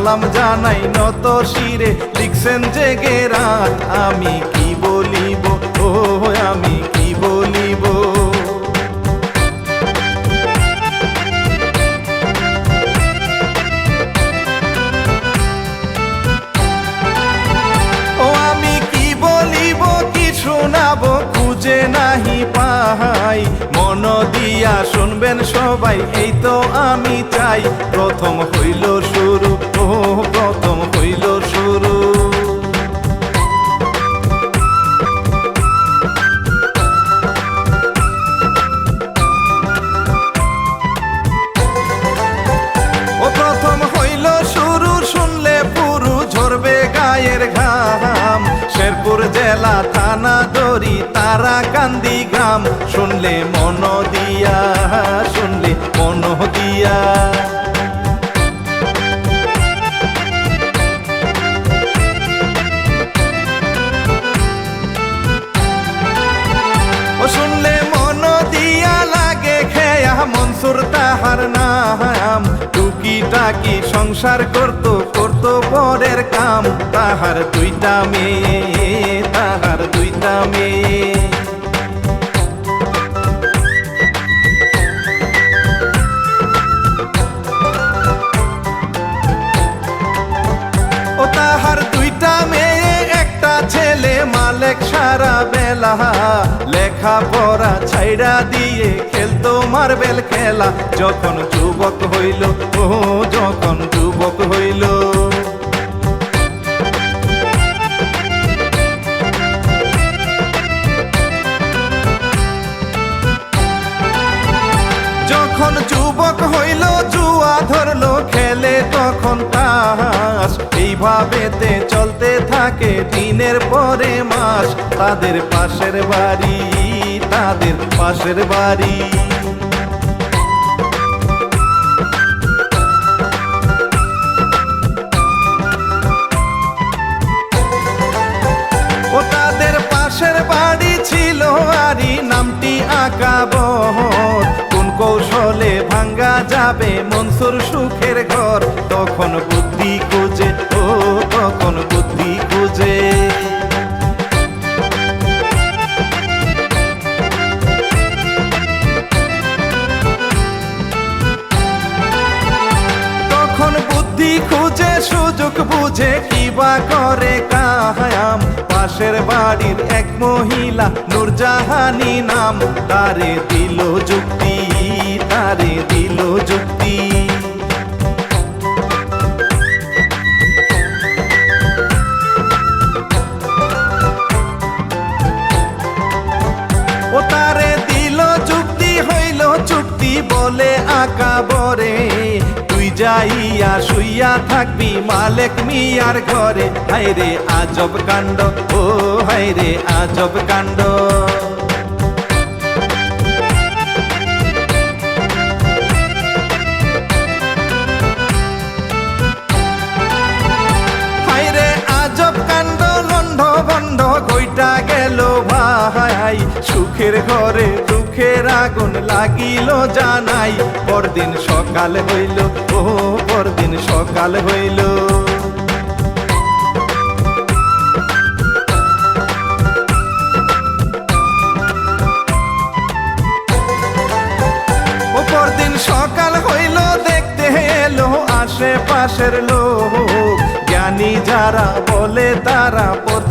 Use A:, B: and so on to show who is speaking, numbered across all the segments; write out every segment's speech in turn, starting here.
A: সালাম জানাই নত শিরে, লিখছেন যে গেরাত, আমি কি বলিব? ও, আমি কি বলিব? ও, আমি কি বলিব? কি শোনাবো খুঁজে নাহি পাহাই। মন দিয়া শুনবেন সবাই, এই তো আমি চাই। প্রথম হইল শুরু প্রথম হইল শুরু। প্রথম হইল শুরু, শুনলে পুরু ঝরবে গায়ের ঘাম। শেরপুর জেলা থানা দড়ি তারা কান্দি গ্রাম। শুনলে মন দিয়া, শুনলে মন দিয়া। মনসুর, তাহার নাম টুকি টাকি সংসার করত করত পরের কাম? তাহার দুইটা মেয়ে, তাহার দুইটা মেয়ে। ও তাহার দুইটা মেয়ে, একটা ছেলে, মালেক সারা বেলা লেখা পড়া ছাইড়া দিয়ে খেলতো মার্বেল খেলা। যখন যুবক হইল, ও যখন যুবক হইল। যখন যুবক হইল, জুয়া ধরলো, খেলে তখন এইভাবেতে চলতে থাকে দিনের পরে মাস। তাদের পাশের বাড়ি, তাদের পাশের বাড়ি। ও তাদের পাশের বাড়ি ছিল আরি, নামটি আঁকা বহর। কোন কৌশলে ভাঙ্গা যাবে মনসুর সুখের ঘর, তখন বুদ্ধি বুঝে কিবা করে কায়াম পাশের বাড়ির এক মহিলা নূরজাহানি নাম। তারে দিল যুক্তি, তারে দিল যুক্তি। ও তারে দিল চুক্তি হইল চুক্তি বলে আঁকা। যাইয়া শুইয়া থাকবি মালেক মিয়ার ঘরে। হাইরে আজব কাণ্ড ও হাইরে আজব কাণ্ড। বন্ধ কইটা গেল, ভাই সুখের ঘরে দুঃখের আগুন লাগিল জানাই। পরদিন সকাল হইল, ও, পরদিন সকাল হইল। আশেপাশের লোক। জ্ঞানী যারা বলে, তারা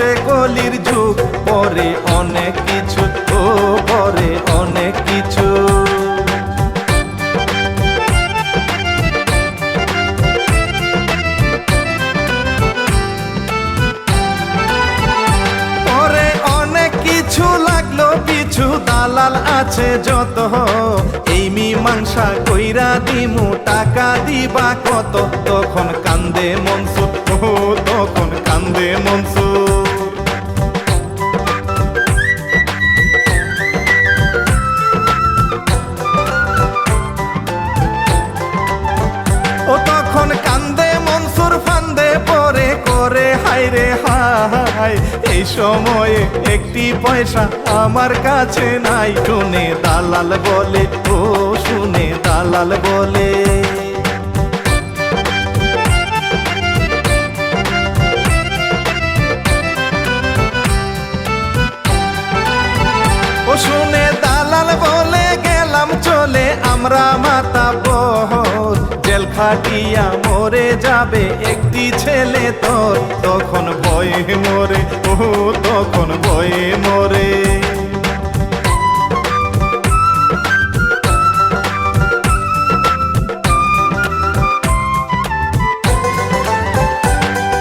A: পড়ছে কলির যুগ, পরে অনেক কিছু ও পরে অনেক কিছু। পরে অনেক কিছু লাগল, পিছু দালাল আছে যত। এই মীমাংসা কইরা দিমু, টাকা দিবা কত? তখন কান্দে মনসুর ও তখন কান্দে মনসুর। এই সময়ে একটি পয়সা আমার কাছে নাই। শুনে দালাল বলে, ও শুনে দালাল বলে। ও শুনে দালাল বলে, গেলাম চলে আমরা মাতা খাটিয়া মরে যাবে একটি ছেলে তোর। তখন ভয়ে মরে ও তখন ভয়ে মরে।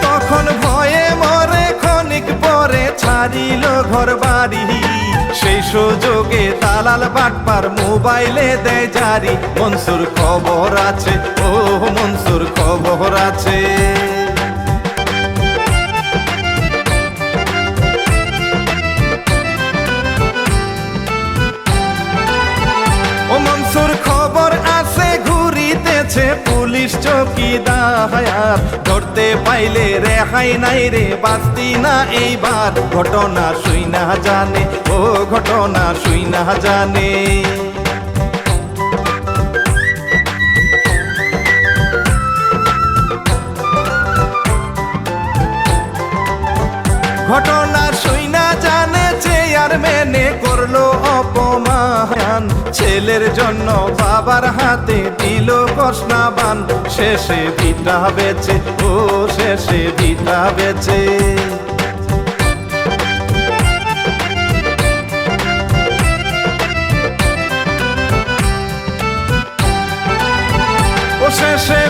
A: তখন ভয়ে মরে, ক্ষণিক পরে ছাড়িল ঘর বাড়ি সেই সুযোগে দালাল বাটপার মোবাইলে দেয় জারি। মনসুর খবর আছে ও মনসুর খবর আছে। ঘুরিতেছে পুলিশ চৌকিদার ধরতে পাইলে রেহাই নাই রে বাস্তি না এইবার। ঘটনা শুই না জানে, ও ঘটনা শুই না জানে। ঘটনা শুই না জানে চেয়ার মেনে করল অপমান। ছেলের জন্য বাবার হাতে দিল কষ্ণাবান শেষে ভিটা বেচে, ও শেষে বেচে। ও শেষে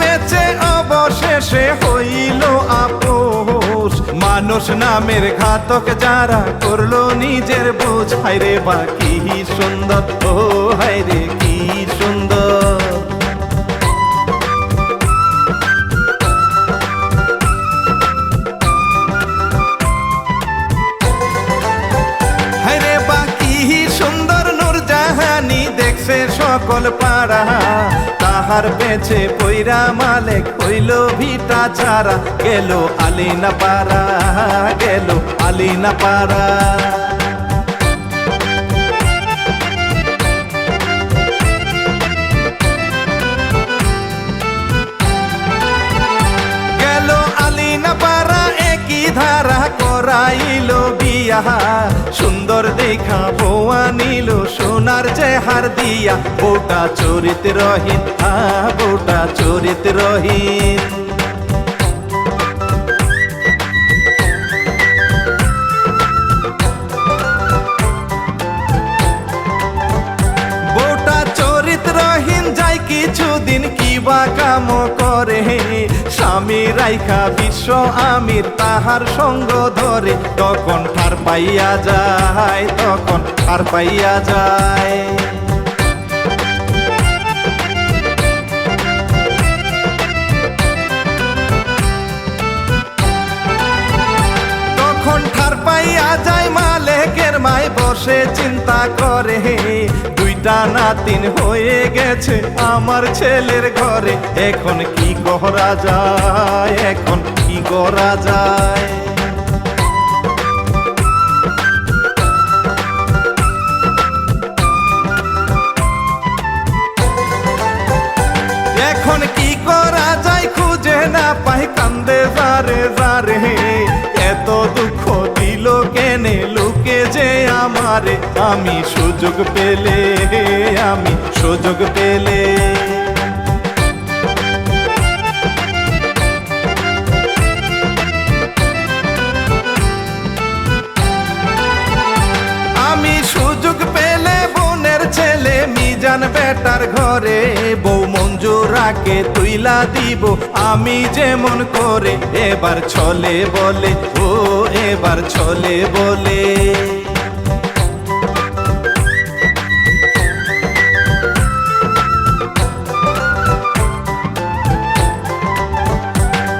A: বেচে, অবশেষে হইল আপোষ। মানুষ নামের ঘাতক যারা করল নিজের বোঝ। হাইরে বা কি সুন্দর, ও হাইরে পেছে পৈরা মালেক, হইল ভিটা ছাড়া। গেল আলিনা পাড়া, গেল আলিনা একই ধারা করাইল বিয়া। সুন্দর দেখা বৌয়া নিল সোনার চেহার দিয়া বউটা চরিত রহিন হা বউটা চরিত যাই কিছুদিন কিবা কাম করে। স্বামী রাইখা বিশ্ব আমির তাহার সঙ্গ ধরে। তখন ঠার পাইয়া যায়, তখন ঠার পাইয়া যায়। তখন ঠার পাইয়া যায়, মালেকের মায় বসে চিন্তা করে। দুইটা নাতিন হয়ে গেছে আমার ছেলের ঘরে। এখন কি করা যায়? এখন কি করা যায়? এখন কি করা যায় খুঁজে না পাই, কান্দে যারে যারে এত দুঃখ কেনে লোকে যে আমারে, আমি সুযোগ পেলে, আমি সুযোগ পেলে। আমি সুযোগ পেলে বোনের ছেলে, মিজান বেটার ঘরে, বউ মঞ্জুরাকে তুইলা দিব, আমি যেমন করে এবার ছলে বলে, ও এবার ছলে বলে।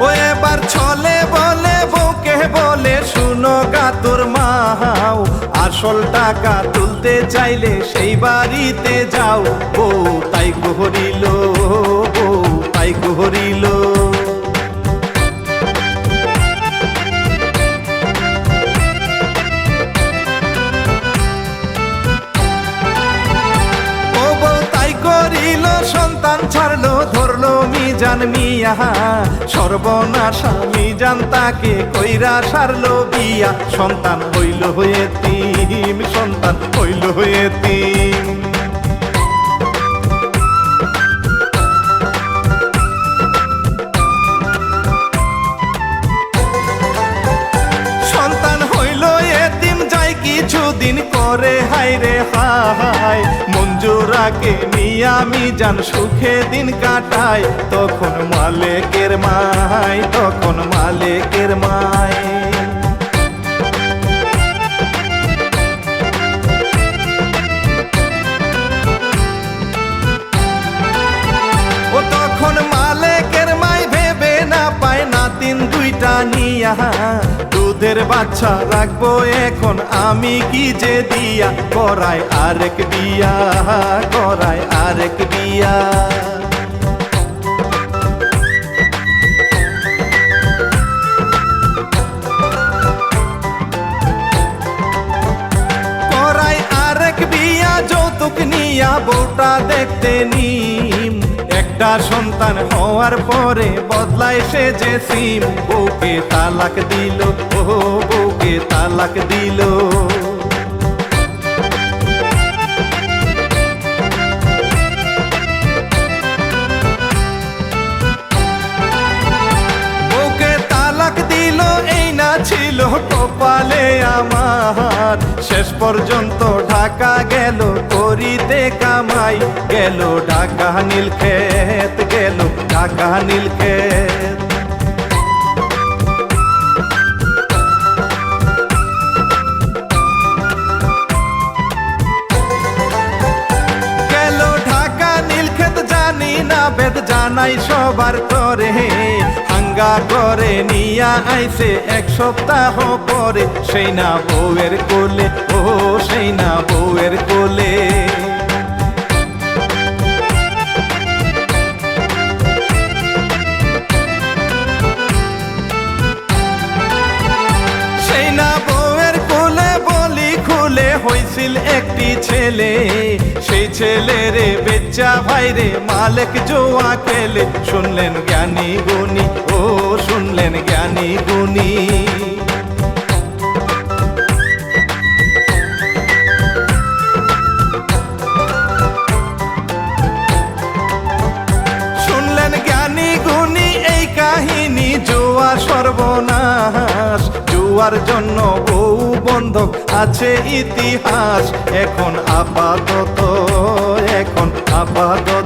A: ও এবার ছলে বলে, বউকে বলে, শুনো গাতুর মাও আসল টাকা তুলতে চাইলে সেই বাড়িতে যাও। বউ তাই গহরিল, বউ তাই গহরিল। মিজান মিয়া সর্বনাশা মিজান তাকে কইরা সারল বিয়া। সন্তান হইল হয়ে তিন, সন্তান হইল হয়ে তিন। সন্তান হইল এতিম, যাই কিছুদিন করে হাই রে হাই মঞ্জুরাকে নিয়ে আমি যান, সুখে দিন কাটাই। তখন মালেকের মাই তখন মালেকের ও তখন মালেকের মাই ভেবে না পায় না তিন দুইটা নিয়া দুধের বাচ্চা রাখব এখন আমি কি যে দিয়া? করায় আরেক বিয়া করায় আরেক বিয়া করাই আরেক বিয়া যৌতুক নিয়া বউটা দেখতে নিম একটা সন্তান হওয়ার পরে বদলায় সে যে সিম। বউকে তালাক দিল, ও বউকে তালাক দিল। কপালে আমার শেষ পর্যন্ত ঢাকা গেল, করিতে কামাই। গেল ঢাকা ঢাকা নীলক্ষেত। গেল ঢাকা নীলক্ষেত, জানি না বেদ জানাই সবার তরে। হাঙ্গা করে নিয়া আইছে সপ্তাহ পরে সেই না বউয়ের কোলে, ও সেই না বউয়ের কোলে। হয়েছিল একটি ছেলে। সেই ছেলে রে বেচ্চা ভাই রে মালিক জোয়া খেলে শুনলেন জ্ঞানী গুণী, ও শুনলেন জ্ঞানী গুণী। শুনলেন জ্ঞানী গুণী, এই কাহিনী জুয়া সর্বনাশ। জুয়ার জন্য বউ বন্ধক আছে ইতিহাস। এখন আপাতত এখন আপাতত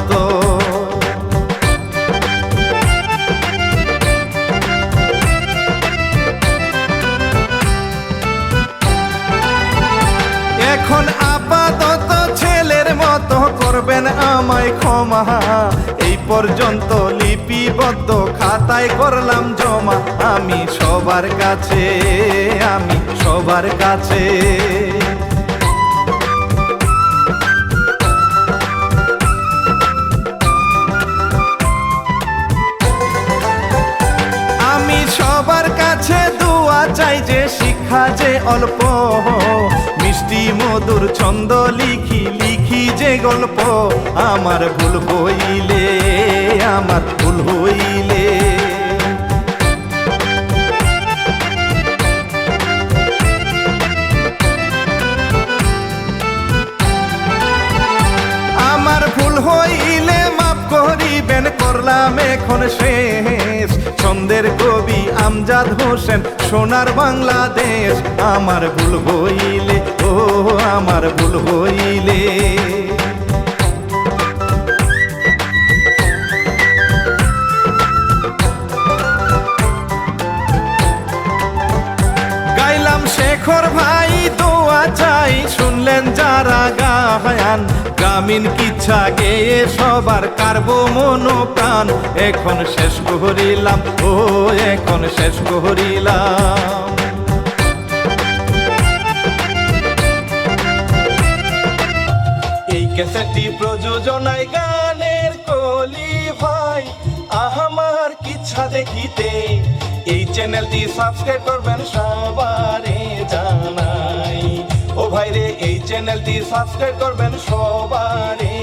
A: আমায় ক্ষমা। এই পর্যন্ত লিপিবদ্ধ খাতায় করলাম জমা। আমি সবার কাছে, আমি সবার কাছে। আমি সবার কাছে দোয়া চাই যে শিক্ষা যে অল্প। মিষ্টি মধুর ছন্দ লিখি যে গল্প আমার ভুল হইলে, আমার ভুল হইলে। আমার ভুল হইলে মাফ করিবেন, করলাম এখন শেষ। ছন্দের কবি আমজাদ হোসেন, সোনার বাংলাদেশ। আমার ভুল হইলে আমার ভুল হইলে। গাইলাম শেখর ভাই, দোয়া চাই। শুনলেন যারা গায়ান গ্রামীণ কিচ্ছা গেয়ে সবার কারবো মনো প্রাণ এখন শেষ করিলাম, ও, এখন শেষ করিলাম। ক্যাসেটটি প্রযোজনায় গানের কলি ভাই। আমার কিচ্ছা দেখিতে এই চ্যানেলটি সাবস্ক্রাইব করবেন সবারে জানাই। ও ভাই রে এই চ্যানেলটি সাবস্ক্রাইব করবেন সবারে